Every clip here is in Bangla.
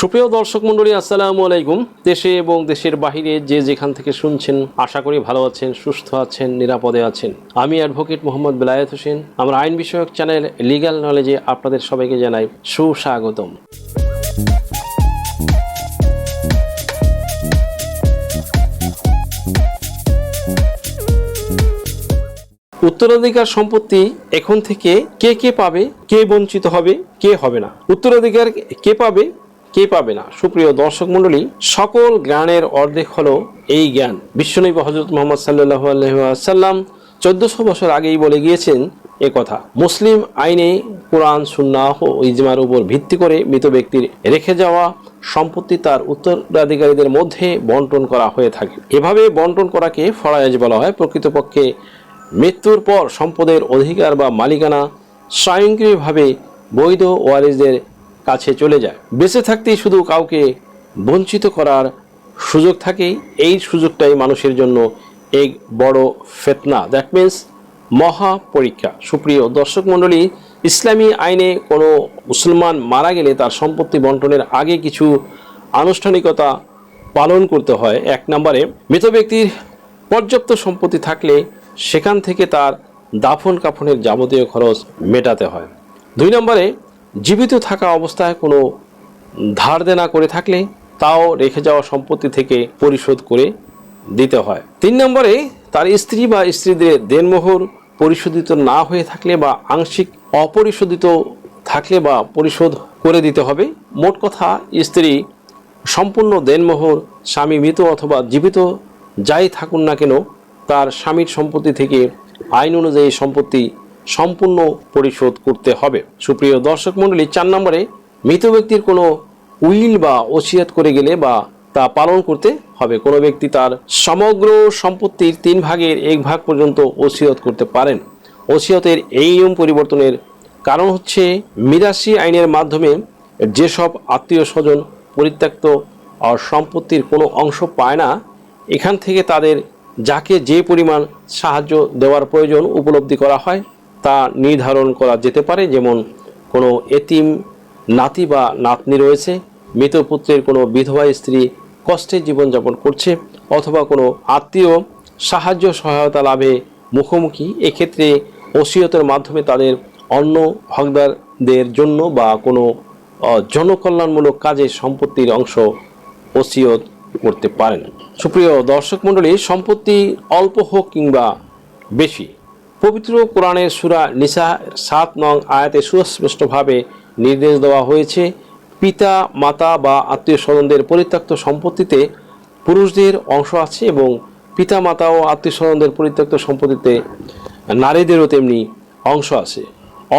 সুপ্রিয় দর্শক মণ্ডলী, আসসালামু আলাইকুম। দেশে এবং দেশের বাহিরে যে যেখান থেকে শুনছেন, আশা করি ভালো আছেন, সুস্থ আছেন, নিরাপদে আছেন। আমি অ্যাডভোকেট মোহাম্মদ বেলায়েত হোসেন। আমার আইন বিষয়ক চ্যানেল লিগ্যাল নলেজে আপনাদের সবাইকে জানাই সুস্বাগতম। উত্তরাধিকার সম্পত্তি এখন থেকে কে কে পাবে, কে বঞ্চিত হবে, কে হবে না? উত্তরাধিকার কে পাবে কে পাবে না? সুপ্রিয় দর্শক মণ্ডলী, সকল জ্ঞানের অর্ধেক হলো এই জ্ঞান। বিশ্বনবী হজরত মোহাম্মদ সাল্লাহ আলহাম চোদ্দশো বছর আগেই বলে গিয়েছেন এ কথা, মুসলিম আইনে কোরআন, সুন্নাহ ও ইজমার উপর ভিত্তি করে মৃত ব্যক্তির রেখে যাওয়া সম্পত্তি তার উত্তরাধিকারীদের মধ্যে বন্টন করা হয়ে থাকে। এভাবে বন্টন করাকে ফরায়েজ বলা হয়। প্রকৃতপক্ষে মৃত্যুর পর সম্পদের অধিকার বা মালিকানা স্বয়ংক্রিয়ভাবে বৈধ ওয়ারিসদের কাছে চলে যায়। বেঁচে থাকতেই শুধু কাউকে বঞ্চিত করার সুযোগ থাকেই। এই সুযোগটাই মানুষের জন্য এক বড় ফেতনা। দ্যাট মিন্স মহা পরীক্ষা। সুপ্রিয় দর্শক মণ্ডলী, ইসলামী আইনে কোনো মুসলমান মারা গেলে তার সম্পত্তি বন্টনের আগে কিছু আনুষ্ঠানিকতা পালন করতে হয়। এক নম্বরে, মৃত ব্যক্তির পর্যাপ্ত সম্পত্তি থাকলে সেখান থেকে তার দাফন কাফনের যাবতীয় খরচ মেটাতে হয়। দুই নম্বরে জীবিত থাকা অবস্থায় কোনো ধার দেনা করে থাকলে তাও রেখে যাওয়া সম্পত্তি থেকে পরিশোধ করে দিতে হয়। তিন নম্বরে, তার স্ত্রী বা স্ত্রীদের দেনমোহর পরিশোধিত না হয়ে থাকলে বা আংশিক অপরিশোধিত থাকলে বা পরিশোধ করে দিতে হবে। মোট কথা, স্ত্রী সম্পূর্ণ দেনমোহর, স্বামী মৃত অথবা জীবিত যাই থাকুন না কেন, তার স্বামীর সম্পত্তি থেকে আইন অনুযায়ী সম্পত্তি সম্পূর্ণ পরিশোধ করতে হবে। সুপ্রিয় দর্শক মণ্ডলী, চার নম্বরে মৃত ব্যক্তির কোনো উইল বা ওসিয়াত করে গেলে বা তা পালন করতে হবে। কোনো ব্যক্তি তার সমগ্র সম্পত্তির তিন ভাগের এক ভাগ পর্যন্ত ওসিয়ত করতে পারেন। ওসিয়তের এই নিয়ম পরিবর্তনের কারণ হচ্ছে মিরাসি আইনের মাধ্যমে যেসব আত্মীয় স্বজন পরিত্যক্ত আর সম্পত্তির কোনো অংশ পায় না, এখান থেকে তাদের যাকে যে পরিমাণ সাহায্য দেওয়ার প্রয়োজন উপলব্ধি করা হয় তা নির্ধারণ করা যেতে পারে। যেমন কোনো এতিম নাতি বা নাতনি রয়েছে, মৃত পুত্রের কোনো বিধবা স্ত্রী কষ্টে জীবনযাপন করছে অথবা কোনো আত্মীয় সাহায্য সহায়তা লাভে মুখোমুখি, এক্ষেত্রে ওসিয়তের মাধ্যমে তাদের অন্য হকদারদের জন্য বা কোনো জনকল্যাণমূলক কাজে সম্পত্তির অংশ ওসিয়ত করতে পারেন। সুপ্রিয় দর্শক মণ্ডলী, সম্পত্তি অল্প হোক কিংবা বেশি পবিত্র কোরআনের সুরা নিসা সাত নং আয়াতে সুস্পষ্টভাবে নির্দেশ দেওয়া হয়েছে, পিতা, মাতা বা আত্মীয় স্বজনদের পরিত্যক্ত সম্পত্তিতে পুরুষদের অংশ আছে এবং পিতা, মাতা ও আত্মীয় স্বজনদের পরিত্যক্ত সম্পত্তিতে নারীদেরও তেমনি অংশ আছে।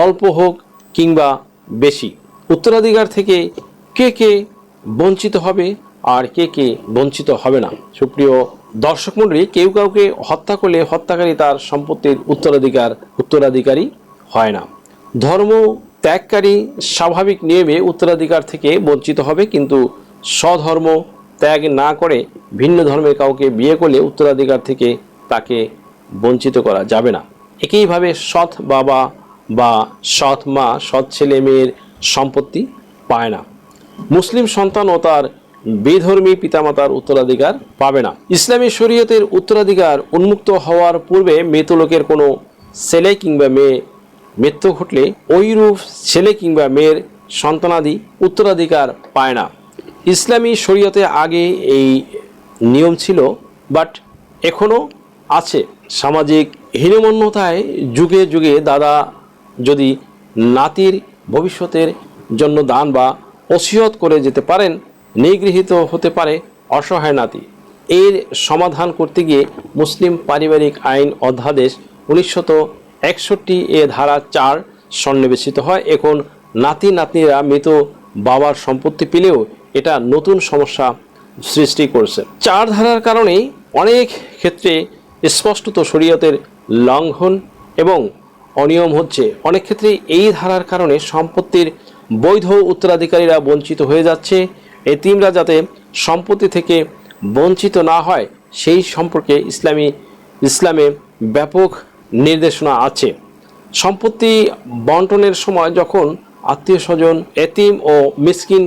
অল্প হোক কিংবা বেশি। উত্তরাধিকার থেকে কে কে বঞ্চিত হবে আর কে কে বঞ্চিত হবে না? সুপ্রিয় দর্শক মণ্ডলী, কেউ কাউকে হত্যা করলে হত্যাকারী তার সম্পত্তির উত্তরাধিকার, উত্তরাধিকারী হয় না। ধর্ম ত্যাগকারী স্বাভাবিক নিয়মে উত্তরাধিকার থেকে বঞ্চিত হবে, কিন্তু স্বধর্ম ত্যাগ না করে ভিন্ন ধর্মের কাউকে বিয়ে করলে উত্তরাধিকার থেকে তাকে বঞ্চিত করা যাবে না। একইভাবে সৎ বাবা বা সৎ মা, সৎ ছেলে মেয়ের সম্পত্তি পায় না। মুসলিম সন্তান ও তার বেধর্মী পিতামাতার উত্তরাধিকার পাবে না। ইসলামী শরীয়তের উত্তরাধিকার উন্মুক্ত হওয়ার পূর্বে মৃত লোকের কোনো ছেলে কিংবা মেয়ে মৃত্যু ঘটলে ওইরূপ ছেলে কিংবা মেয়ের সন্তানাদি উত্তরাধিকার পায় না। ইসলামী শরীয়তে আগে এই নিয়ম ছিল, বাট এখনও আছে। সামাজিক হীনমন্যতায় যুগে যুগে দাদা যদি নাতির ভবিষ্যতের জন্য দান বা ওসিয়ত করে যেতে পারেন নিগৃহীত হতে পারে অসহায় নাতি। এর সমাধান করতে গিয়ে মুসলিম পারিবারিক আইন অধ্যাদেশ উনিশশত একষট্টি এ ধারা চার সন্নিবেশিত হয়। এখন নাতি নাতনিরা মৃত বাবার সম্পত্তি পেলেও এটা নতুন সমস্যা সৃষ্টি করছে। চার ধারার কারণেই অনেক ক্ষেত্রে স্পষ্টত শরীয়তের লঙ্ঘন এবং অনিয়ম হচ্ছে। অনেক ক্ষেত্রে এই ধারার কারণে সম্পত্তির বৈধ উত্তরাধিকারীরা বঞ্চিত হয়ে যাচ্ছে। এতিমরা যাতে সম্পত্তি থেকে বঞ্চিত না হয়, সেই সম্পর্কে ইসলামী, ইসলামে ব্যাপক নির্দেশনা আছে। সম্পত্তি বন্টনের সময় যখন আত্মীয় স্বজন এতিম ও মিসকিন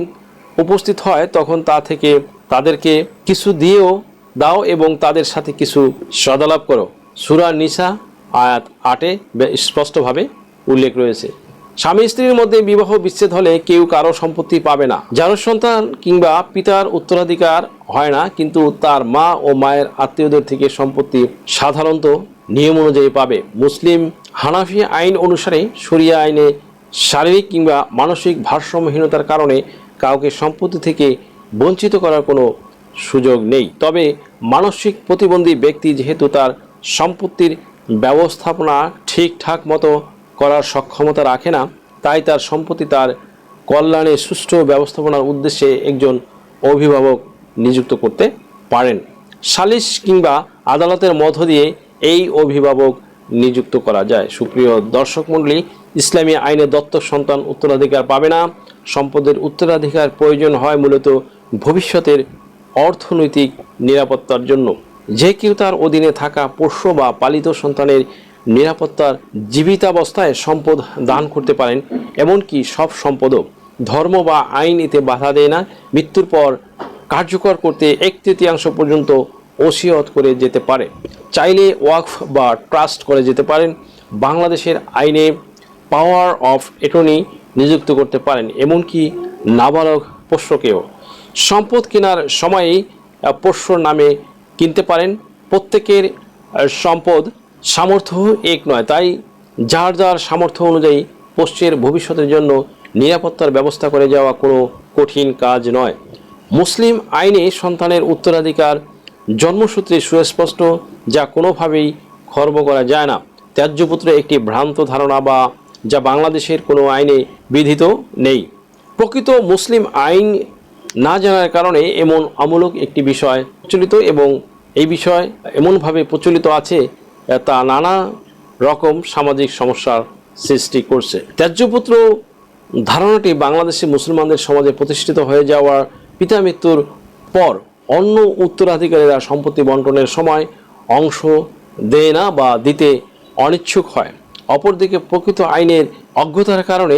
উপস্থিত হয়, তখন তা থেকে তাদেরকে কিছু দিয়েও দাও এবং তাদের সাথে কিছু সদালাপ করো। সুরা নিসা আয়াত আটে স্পষ্টভাবে উল্লেখ রয়েছে। স্বামী স্ত্রীর মধ্যে বিবাহ বিচ্ছেদ হলে কেউ কারও সম্পত্তি পাবে না। যার সন্তান কিংবা পিতার উত্তরাধিকার হয় না, কিন্তু তার মা ও মায়ের আত্মীয়দের থেকে সম্পত্তি সাধারণত নিয়ম অনুযায়ী পাবে। মুসলিম হানাফি আইন অনুসারে শরিয়া আইনে শারীরিক কিংবা মানসিক ভারসাম্যহীনতার কারণে কাউকে সম্পত্তি থেকে বঞ্চিত করার কোনো সুযোগ নেই। তবে মানসিক প্রতিবন্ধী ব্যক্তি যেহেতু তার সম্পত্তির ব্যবস্থাপনা ঠিকঠাক মতো করার সক্ষমতা রাখে না, তাই তার সম্পত্তি তার কল্যাণে সুষ্ঠু ব্যবস্থাপনার উদ্দেশ্যে একজন অভিভাবক নিযুক্ত করতে পারেন। সালিশ কিংবা আদালতের মধ্য দিয়ে এই অভিভাবক নিযুক্ত করা যায়। সুপ্রিয় দর্শক মণ্ডলী, ইসলামী আইনে দত্তক সন্তান উত্তরাধিকার পাবে না। সম্পদের উত্তরাধিকার প্রয়োজন হয় মূলত ভবিষ্যতের অর্থনৈতিক নিরাপত্তার জন্য। যে কেউ তার অধীনে থাকা পোষ্য বা পালিত সন্তানের নিরাপত্তার জীবিতাবস্থায় সম্পদ দান করতে পারেন, এমনকি সব সম্পদও ধর্ম বা আইন এতে বাধা দেয় না। মৃত্যুর পর কার্যকর করতে এক তৃতীয়াংশ পর্যন্ত ওসিয়ত করে যেতে পারে। চাইলে ওয়াকফ বা ট্রাস্ট করে যেতে পারেন। বাংলাদেশের আইনে পাওয়ার অফ অ্যাটর্নি নিযুক্ত করতে পারেন, এমনকি নাবালক পোষ্যকেও। সম্পদ কেনার সময়েই পোষ্যর নামে কিনতে পারেন। প্রত্যেকের সম্পদ সামর্থ্য এক নয়, তাই যার যার সামর্থ্য অনুযায়ী পোষ্যের ভবিষ্যতের জন্য নিরাপত্তার ব্যবস্থা করে যাওয়া কোনো কঠিন কাজ নয়। মুসলিম আইনে সন্তানের উত্তরাধিকার জন্মসূত্রে সুস্পষ্ট, যা কোনোভাবেই খর্ব করা যায় না। ত্যায্যপুত্র একটি ভ্রান্ত ধারণা বা যা বাংলাদেশের কোনো আইনে বিধিত নেই। প্রকৃত মুসলিম আইন না জানার কারণে এমন আমূলক একটি বিষয় প্রচলিত এবং এই বিষয় এমনভাবে প্রচলিত আছে তা নানা রকম সামাজিক সমস্যার সৃষ্টি করছে। ত্যায্যপুত্র ধারণাটি বাংলাদেশি মুসলমানদের সমাজে প্রতিষ্ঠিত হয়ে যাওয়ার পিতা মৃত্যুর পর অন্য উত্তরাধিকারীরা সম্পত্তি বন্টনের সময় অংশ দেয় না বা দিতে অনিচ্ছুক হয়। অপরদিকে প্রকৃত আইনের অজ্ঞতার কারণে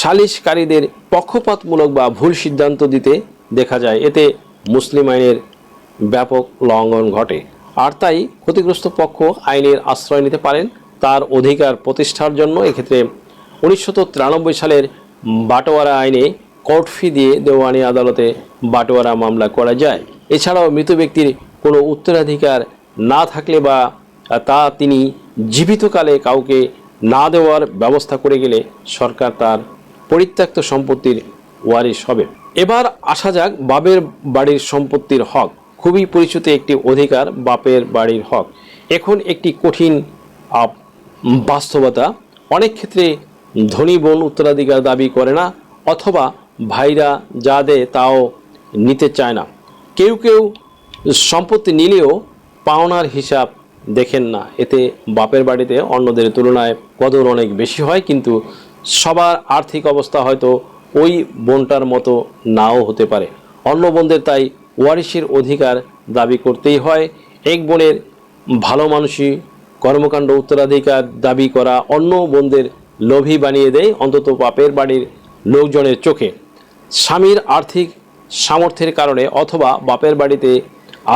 সালিশকারীদের পক্ষপাতমূলক বা ভুল সিদ্ধান্ত দিতে দেখা যায়। এতে মুসলিম আইনের ব্যাপক লঙ্ঘন ঘটে। আর তাই ক্ষতিগ্রস্ত পক্ষ আইনের আশ্রয় নিতে পারেন, তার অধিকার প্রতিষ্ঠার জন্য এক্ষেত্রে উনিশশো তিরানব্বই সালের বাটোয়ারা আইনে কোর্ট ফি দিয়ে দেওয়ানি আদালতে বাটোয়ারা মামলা করা যায়। এছাড়াও মৃত ব্যক্তির কোনো উত্তরাধিকার না থাকলে বা তা তিনি জীবিতকালে কাউকে না দেওয়ার ব্যবস্থা করে গেলে সরকার তার পরিত্যক্ত সম্পত্তির ওয়ারিশ হবে। এবার আসা যাক বাবের বাড়ির সম্পত্তির হক। খুবই পরিচিত একটি অধিকার, বাপের বাড়ির হক। এখন একটি কঠিন বাস্তবতা। অনেক ক্ষেত্রে ধনী বোন উত্তরাধিকার দাবি করে না, অথবা ভাইরা যা দেয় তাও নিতে চায় না। কেউ কেউ সম্পত্তি নিলেও পাওনার হিসাব দেখেন না। এতে বাপের বাড়িতে অন্যদের তুলনায় কদর অনেক বেশি হয়, কিন্তু সবার আর্থিক অবস্থা হয়তো ওই বোনটার মতো নাও হতে পারে। অন্য বোনদের তাই ওয়ারিশের অধিকার দাবি করতেই হয়। এক বোনের ভালো মানুষই কর্মকাণ্ড উত্তরাধিকার দাবি করা অন্য বোনদের লোভী বানিয়ে দেয় অন্তত বাপের বাড়ির লোকজনের চোখে। স্বামীর আর্থিক সামর্থ্যের কারণে অথবা বাপের বাড়িতে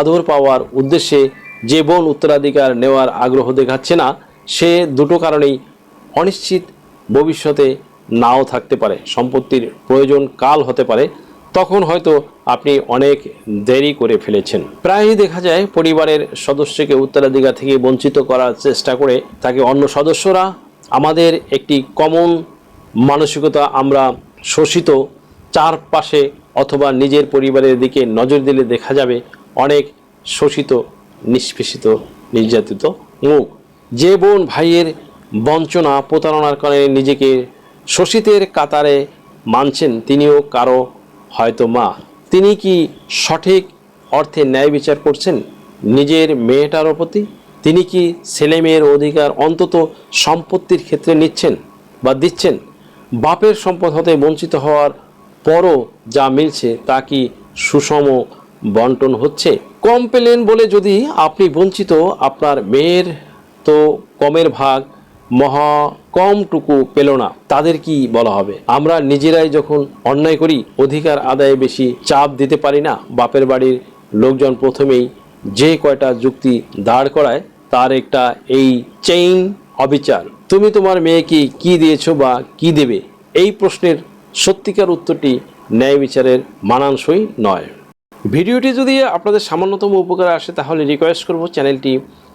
আদর পাওয়ার উদ্দেশ্যে যে বোন উত্তরাধিকার নেওয়ার আগ্রহ দেখাচ্ছে না, সে দুটো কারণেই অনিশ্চিত ভবিষ্যতে নাও থাকতে পারে। সম্পত্তির প্রয়োজন কাল হতে পারে। তখন হয়তো আপনি অনেক দেরি করে ফেলেছেন। প্রায়ই দেখা যায় পরিবারের সদস্যকে উত্তরাধিকার থেকে বঞ্চিত করার চেষ্টা করে তাকে অন্য সদস্যরা। আমাদের একটি কমন মানসিকতা আমরা শোষিত চারপাশে অথবা নিজের পরিবারের দিকে নজর দিলে দেখা যাবে অনেক শোষিত, নিষ্পেষিত, নির্যাতিত মুখ। যে বোন ভাইয়ের বঞ্চনা প্রতারণার কারণে নিজেকে শোষিতের কাতারে মানছেন, তিনিও কারও হয়তো মা। তিনি কি সঠিক অর্থে ন্যায় বিচার করছেন নিজের মেয়েটার প্রতি? তিনি কি ছেলে মেয়ের অধিকার অন্তত সম্পত্তির ক্ষেত্রে নিচ্ছেন বা দিচ্ছেন? বাপের সম্পদ হতে বঞ্চিত হওয়ার পরও যা মিলছে তা কি সুষম বন্টন হচ্ছে? কম পেলেন বলে যদি আপনি বঞ্চিত, আপনার মেয়ের তো কমের ভাগ মহা কমটুকু পেল না। তাদের কি বলা হবে? আমরা নিজেরাই যখন অন্যায় করি, অধিকার আদায়ে বেশি চাপ দিতে পারি না। বাপের বাড়ির লোকজন প্রথমেই যে কয়টা যুক্তি দাঁড় করায়, তার একটা এই চেইন অবিচার। তুমি তোমার মেয়েকে কি দিয়েছ বা কি দেবে? এই প্রশ্নের সত্যিকার উত্তরটি ন্যায় বিচারের মানানসই নয়। ভিডিওটি যদি আপনাদের সামান্যতম উপকার আসে, তাহলে রিকোয়েস্ট করব চ্যানেলটি